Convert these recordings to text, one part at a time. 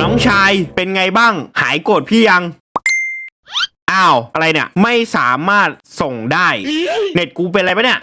น้องชายเป็นไงบ้าง หายโกรธพี่ยัง อ้าว อะไรเนี่ย ไม่สามารถส่งได้ เน็ตกูเป็นอะไรปะเนี่ย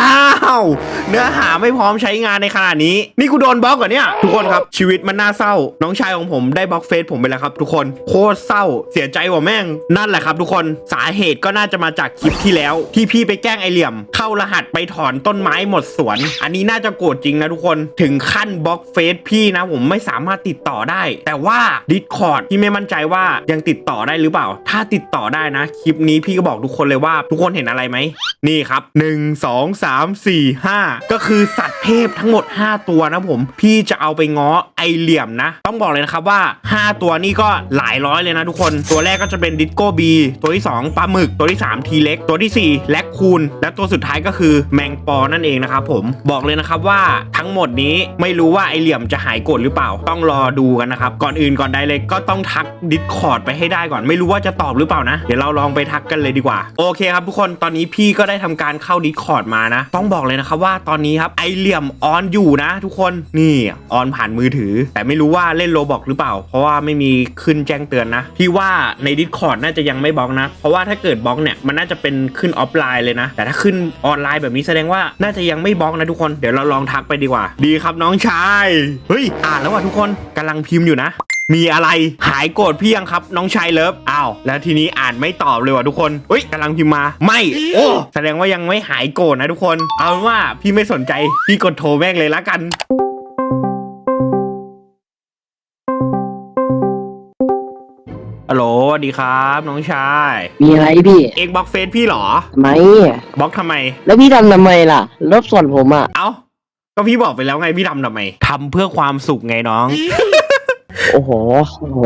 อ้าวเนื้อหาไม่พร้อมใช้งานในขณะนี้ นี่กูโดนบล็อกเหรอเนี่ย ทุกคนครับชีวิตมันน่าเศร้า น้องชายของผมได้บล็อกเฟซผมไปแล้วครับ ทุกคนโคตรเศร้า เสียใจว่าแม่งนั่นแหละครับ ทุกคนสาเหตุก็น่าจะมาจากคลิปที่แล้ว ที่พี่ไปแกล้งไอเหลี่ยม เข้ารหัสไปถอนต้นไม้หมดสวน อันนี้น่าจะโกรธจริงนะทุกคนถึงขั้นบล็อกเฟซพี่นะ ผมไม่สามารถติดต่อได้ แต่ว่า Discord พี่ไม่มั่นใจว่ายังติดต่อได้หรือเปล่า ถ้าติดต่อได้นะ คลิปนี้พี่ก็บอกทุกคนเลยว่า ทุกคนเห็นอะไรไหมนี่ครับ 1 2 3 4 5 ก็คือสัตว์เทพทั้งหมด 5 ตัวนะผม พี่จะเอาไปง้อไอเหลี่ยมนะ ต้องบอกเลยนะครับว่า 5 ตัวนี่ก็หลายร้อยเลยนะทุกคน ตัวแรกก็จะเป็นดิสโก้บีตัวที่ 2ปลาหมึก ตัวที่ 3 ทีเล็ก ตัวทีสี่4 แลคคูน และตัวสุดท้ายก็คือแมงปอนั่นเองนะครับผมบอกเลยนะครับว่าทั้งหมดนี้ไม่รู้ว่าไอเหลี่ยมจะหายโกรธหรือเปล่า ต้องรอดูกันนะครับก่อนอื่นก่อนใดเลยก็ต้องทักดิสคอร์ดไปให้ได้ก่อนไม่รู้ว่าจะตอบหรือเปล่านะ เดี๋ยวเราลองไปทักกันเลยดีกว่า โอเคครับทุกคนตอนนี้พี่ก็ได้ทำการเข้าดิสคอร์ดมานะต้องบอกเลยนะครับว่าตอนนี้ครับไอเหลี่ยมออนอยู่นะ ทุกคนนี่ออนผ่านมือถือ แต่ไม่รู้ว่าเล่นโลบอกหรือเปล่า เพราะว่าไม่มีขึ้นแจ้งเตือนนะพี่ว่าในดิสคอร์ดน่าจะยังไม่บล็อกนะ เพราะว่าถ้าเกิดบล็อกเนี่ยมันน่าจะเป็นขึ้นออฟไลน์เลยนะ แต่ถ้าขึ้นออนไลน์แบบนี้แสดงว่าน่าจะยังไม่บล็อกนะทุกคนเดี๋ยวเราลองทักไปดีกว่า ดีครับน้องชายเฮ้ยอ่านแล้วว่ะทุกคนกำลังพิมพ์อยู่นะ มีอะไรหายโกรธพี่ยังครับ น้องชายเลิฟอ้าวแล้วทีนี้อ่านไม่ตอบเลยว่ะทุกคนเฮ้ยกำลังพิมพ์มาไม่โอ้แสดงว่ายังไม่หายโกรธนะทุกคน เอาเป็นว่าพี่ไม่สนใจพี่กดโทรแม่งเลยละกันฮัลโหลสวัสดีครับ น้องชาย มีอะไรพี่เอ็งบล็อกเฟซพี่เหรอทำไมอะบล็อกทำไม แล้วพี่ทำทำไมล่ะรบส่วนผมอะเอ้าก็พี่บอกไปแล้วไงพี่ทำทำไมทำเพื่อความสุขไงน้อง โอ้โหโอ้โห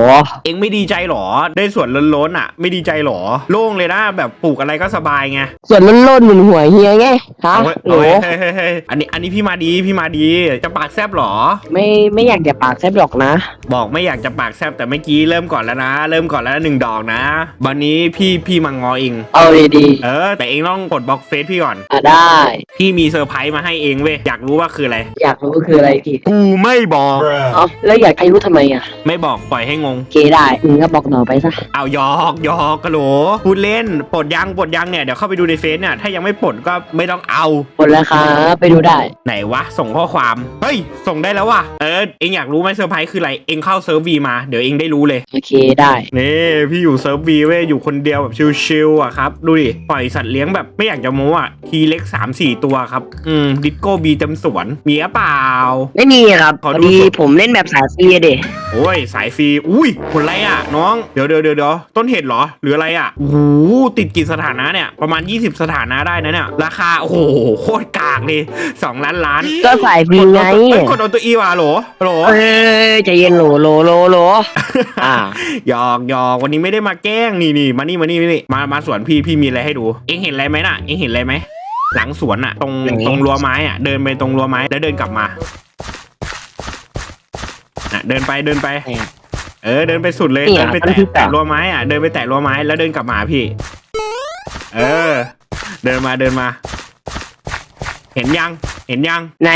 เอ็งไม่ดีใจเหรอ ได้ส่วนล้นๆอะ ไม่ดีใจเหรอ โล่งเลยนะแบบปลูกอะไรก็สบายไงส่วนมันโล่นเหมือนหัวเฮียไงฮะเอาไว้โหเอาไว้เฮ้ยเฮ้ยเฮ้ยอันนี้อันนี้พี่มาดีพี่มาดีจะปากแซบเหรอ ไม่ไม่อยากจะปากแซบหรอกนะ บอกไม่อยากจะปากแซบแต่เมื่อกี้เริ่มก่อนแล้วนะ เริ่มก่อนแล้วนะหนึ่งดอกนะ วันนี้พี่พี่มางอเอง เอาดีเออ แต่เองต้องกดบล็อกเฟซพี่ก่อนๆอะได้ พี่มีเซอร์ไพรส์มาให้เองเว้ยอยากรู้ว่าคืออะไร อยากรู้คืออะไรพี่กูไม่บอก เอ๋อแล้วอยากให้รู้ทำไมอะไม่บอกปล่อยให้งง โอเคได้มึงก็บอกหน่อไปซะเอาหยอกหยอกกะโหลพูดเล่นปลดยังปลดยังเนี่ยเดี๋ยวเข้าไปดูในเฟซเนี่ยถ้ายังไม่ปลดก็ไม่ต้องเอา หมดแล้วครับไปดูได้ ไหนวะ ส่งข้อความเฮ้ย ส่งได้แล้วว่ะเออเอ็งอยากรู้ไหมเซอร์ไพรส์คืออะไรเอ็งเข้าเซิร์ฟวีมาเดี๋ยวเอ็งได้รู้เลย โอเคได้ นี่พี่อยู่เซิร์ฟวีเว้ยอยู่คนเดียวแบบชิลๆอะครับ ดูดิ ปล่อยสัตว์เลี้ยงแบบไม่อยากจะโม้อะ ทีเล็ก3 4ตัวครับ อืม ดิสโก้บีเต็มสวน มีหรือเปล่า ไม่มีครับพขออดูดีสดผมเล่นแบบสายฟรีอะเดโอ้ยสายฟรีอุ้ยผลอะไรอะน้องเดี๋ยวเดี๋ยวเดี๋ยวเดี๋ยวต้นเหตุเหรอหรืออะไรอะโอ้โหติดกี่สถานะเนี่ยประมาณ 20 สถานะได้นะเนี่ยราคาโอ้โหโคตรกากเลย2ล้านล้านก็สายฟรีไงเอ้ยกดเอาตัวอีว่ะโหลโหลเอ้ยใจเย็นโหลโหลโหลโหลอ่าหยอกหยอกวันนี้ไม่ได้มาแกล้งนี่นี่มานี่มานี่มานี่มามาสวนพี่พี่มีอะไรให้ดู เอ็งเห็นอะไรไหมน่ะเอ็งเห็นอะไรไหมหลังสวนอะตรงไหนตรงรั้วไม้อะเดินไปตรงรั้วไม้แล้วเดินกลับมา อะเดินไปเดินไปไหนอะเออเดินไปสุดเลยนี่เดิอะนไปมันแตะคือแตะแตะรั้วไม้อะเดินไปแตะรั้วไม้แล้วเดินกลับมาพี่ เออ เดินมาเดินมา เห็นยังเห็นยัง ไหน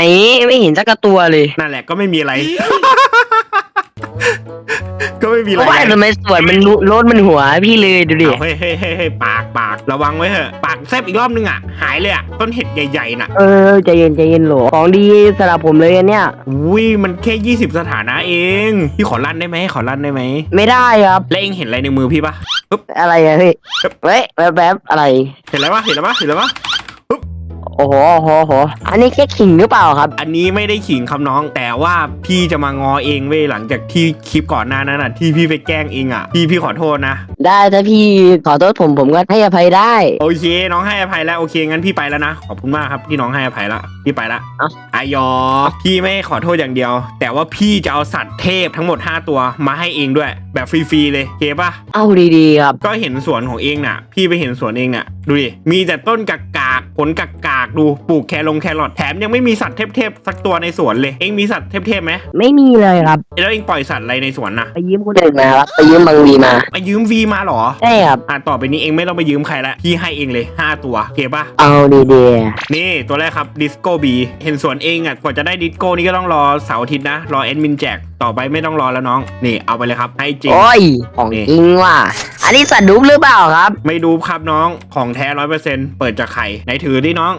ไม่เห็นสักกระตัวเลย นั่นแหละก็ไม่มีอะไรก็ ไม่มีเพอะไรราะว่าทำไมสวนมันรุโลดมันหัวพี่เลยดูดิเอาเฮ้ยเฮ้ยเฮ้ยเฮ้ยปากปากระวังไว้เถอะปากแซบอีกรอบนึงอะหายเลยอะต้นเห็ดใหญ่ๆน่ะเออใจเย็นใจเย็นโหลของดีสำหรับผมเลยอันเนี้ยอุ้ยมันแค่20 สถานะเองพี่ขอลั่นได้ไหมขอลั่นได้ไหมไม่ได้ครับแล้วเองเห็นอะไรในมือพี่ปะ อะไรอะพี่เฮ้ยแป๊บแป๊บอะไร เห็นอะไรปะเห็นอะไรปะเห็นอะไรปะ โอ้โหโอ้โหโอ้โหอันนี้แค่ขิงหรือเปล่าครับ อันนี้ไม่ได้ขิงคำน้อง แต่ว่าพี่จะมางอเองเว้ยหลังจากที่คลิปก่อนหน้านั้นอะที่พี่ไปแกล้งเองอะพี่พี่ขอโทษนะ ได้ถ้าพี่ขอโทษผมผมก็ให้อภัยได้ โอเค น้องให้อภัยแล้วโอเคงั้นพี่ไปแล้วนะขอบคุณมากครับที่น้องให้อภัยละพี่ไปละเอ้า อายอพี่ไม่ขอโทษอย่างเดียว แต่ว่าพี่จะเอาสัตว์เทพทั้งหมด 5 ตัวมาให้เองด้วย แบบฟรีๆเลยโอเคปะ เอาดีๆครับ ก็เห็นสวนของเองน่ะ พี่ไปเห็นสวนเองน่ะ ดูดิ มีแต่ต้นกากๆ ผลกากากๆดูปลูกแครลงแครอทแถมยังไม่มีสัตว์เทพๆสักตัวในสวนเลย เองมีสัตว์เทพๆไหมไม่มีเลยครับแล้วเองปล่อยสัตว์อะไรในสวนน่ะไปยืมคนอื่นมาครับไปยืมบางวีมาไปยืมวีมาเหรอใช่ครับอะต่อไปนี้เองไม่ต้องไปยืมใครละพี่ให้เองเลย 5 ตัวโอเคปะเอาดีนี่ตัวแรกครับดิสโก้บีเห็นสวนเองอะกว่าจะได้ดิสโก้นี่ก็ต้องรอเสาร์อาทิตย์นะรอแอดมินแจกต่อไปไม่ต้องรอแล้วน้อง นี่เอาไปเลยครับให้จๆริงโอ้ยของจริงว่ะอันนี้สัตว์ดุ๊บหรือเปล่าครับ ไม่ดูครับน้องของแท้ร้อยเปอร์เซ็นต์เปิดจากไข่ไหนถือดิน้อง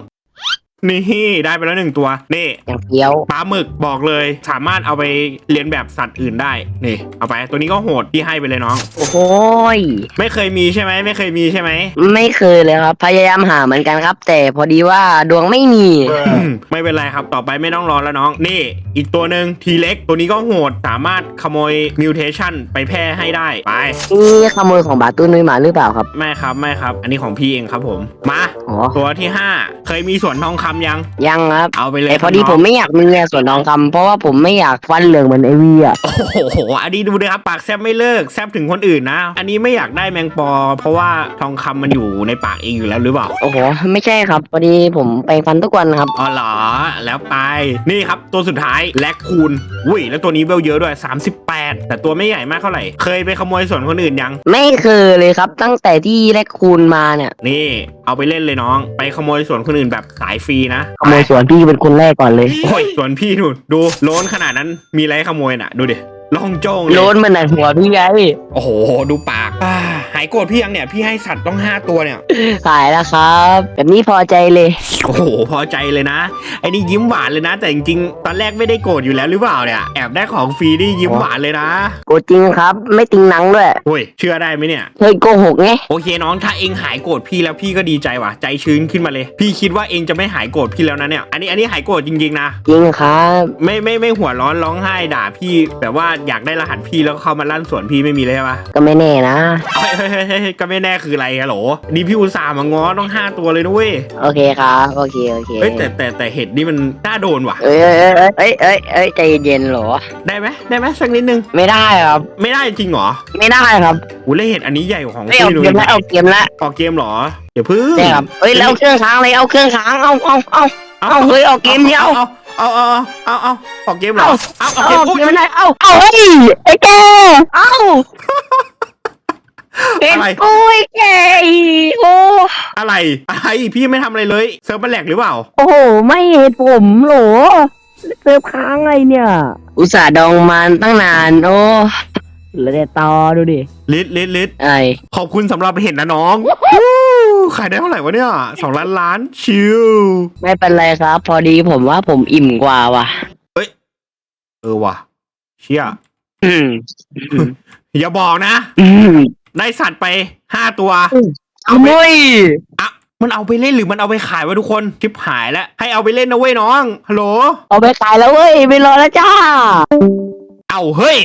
นี่ได้ไปแล้วหนึ่งตัว นี่อย่างเฟี้ยวปลาหมึกบอกเลย สามารถเอาไปเรียนแบบสัตว์อื่นได้ นี่ เอาไป ตัวนี้ก็โหดพี่ให้ไปเลยน้อง โอ้โหยไม่เคยมีใช่ไหมไม่เคยมีใช่ไหม ไม่เคยเลยครับ พยายามหาเหมือนกันครับ แต่พอดีว่าดวงไม่มี อืมไม่เป็นไรครับ ต่อไปไม่ต้องรอแล้วน้อง นี่ อีกตัวหนึ่งทีเล็ก ตัวนี้ก็โหด สามารถขโมยมิวเทชันไปแพร่ให้ได้ ไป นี่ขโมยของบาตุ้นนุ้ยมาหรือเปล่าครับ ไม่ครับ ไม่ครับ อันนี้ของพี่เองครับผม มา อ๋อ ตัวที่ 5 เคยมีสวนทองคำยัง ยังครับ เอาไปเลยแต่พอดีครับผน้มงไม่อยากมีเงินส่วนทองคำเพราะว่าผมไม่อยากฟันเหลืองเหมือนไอวีอะ โอ้โห อันนี้ดูเลยครับปากแซบไม่เลิกแซบถึงคนอื่นนะ อันนี้ไม่อยากได้แมงปอ เพราะว่าทองคำมันอยู่ในปากเองอยู่แล้วหรือเปล่า โอ้โห ไม่ใช่ครับ พอดีผมไปฟันทุกวันครับ อ๋อเหรอ แล้วไป นี่ครับตัวสุดท้ายแลกคูณอุ้ยแล้วตัวนี้เวลเยอะด้วย 38 แต่ตัวไม่ใหญ่มากเท่าไหร่ เคยไปขโมยสวนคนอื่นยัง ไม่เคยเลยครับ ตั้งแต่ที่แรกคูณมาเนี่ย นี่ เอาไปเล่นเลยน้อง ไปขโมยสวนคนอื่นแบบสายฟรีนะขโมยสวนพี่เป็นคนแรกก่อนเลย โอ้ยสวนพี่นู่นดูโล้นขนาดนั้นมีอะไรให้ขโมยน่ะ ดูดิ ล่องโจ้งเลย โลนมันหนักหัวพี่ไงโอ้โห ดูปากอ่าหายโกรธพี่ยังเนี่ย พี่ให้สัตว์ต้อง5ตัวเนี่ย ขายแล้วครับ แบบนี้พอใจเลย โอ้โห พอใจเลยนะ ไอ้นี่ยิ้มหวานเลยนะ แต่จริงๆ ตอนแรกไม่ได้โกรธอยู่แล้วหรือเปล่าเนี่ย แอบได้ของฟรีนี่ยิ้มหวานเลยนะโกจริงครับ ไม่ติงหนังด้วยโอ้ย เชื่อได้ไหมเนี่ย เคยโกหกไง โอเคน้อง ถ้าเองหายโกรธพี่แล้วพี่ก็ดีใจว่ะ ใจชื้นขึ้นมาเลย พี่คิดว่าเองจะไม่หายโกรธพี่แล้วนะเนี่ย อันนี้อันนี้หายโกรธจริงๆนะ จริงครับ ไม่ไม่ไม่หัวร้อนร้องไห้ด่าพี่แบบว่าอยากได้รหัสพี่แล้วก็เข้ามาลั่นสวนพี่ไม่มีเลยใช่ปะก็ไม่แน่นะ เฮ้ยเฮ้ยเฮ้ยเฮ้ยก็ไม่แน่คืออะไรฮัลโหลนี่พี่อุตส่าห์มาง้อต้องห้าตัวเลยนะเว้ยโอเคครับโอเคโอเคเฮ้ยแต่แต่แต่เห็ดนี่มันน่าโดนว่ะ เอ้ยเอ้ยเอ้ยเอ้ยเอ้ยเอ้ยใจเย็นๆเหรอ ได้ไหมได้ไหมสักนิดนึง ไม่ได้ครับ ไม่ได้จริงเหรอไม่ได้ครับอูแล้วเห็ดอันนี้ใหญ่กว่าของไม่เอาพี่ดูเกมละเอาเกมละออกเกมเหรอเดี๋ยวพึ่ง ใช่ครับเอ้ยแล้วเอาเครื่องค้างเลยเอาเครื่องค้างเอาเอาเอา เอาเฮ้ยเอาเกมเดียวเอาเอาเอาเอาเอาออกเกมเหรอเอาเอาออกเอาเกมเอาอุ๊ยเกมไม่ได้เอาเอาเฮ้ยไอ้แกเอาเป็นโอ้ยแกโอ้อะไรอะไรพี่ไม่ทำอะไรเลยเซิร์ฟมันแหลกหรือเปล่า โอ้โหไม่เห็นผมเหรอเซิร์ฟค้างไงเนี่ย อุตส่าห์ดองมันตั้งนานโอ้แล้วแต่ต่อดูดิลิดลิดลิดไอ้ขอบคุณสำหรับเห็นนะน้องวู้ ขายได้เท่าไหร่วะเนี่ยสองล้านล้านชิวไม่เป็นไรครับ พอดีผมว่าผมอิ่มกว่าว่ะ เออว่ะเชี่ยอืมอย่าบอกนะ อืมได้สัตว์ไปห้าตัว เอาเว้ยอะมันเอาไปเล่นหรือมันเอาไปขายวะทุกคนคลิปหายแล้ว ให้เอาไปเล่นนะเว้ยน้องฮัลโหลเอาไปขายแล้วเว้ยไปรอแล้วจ้า เอาเฮ้ย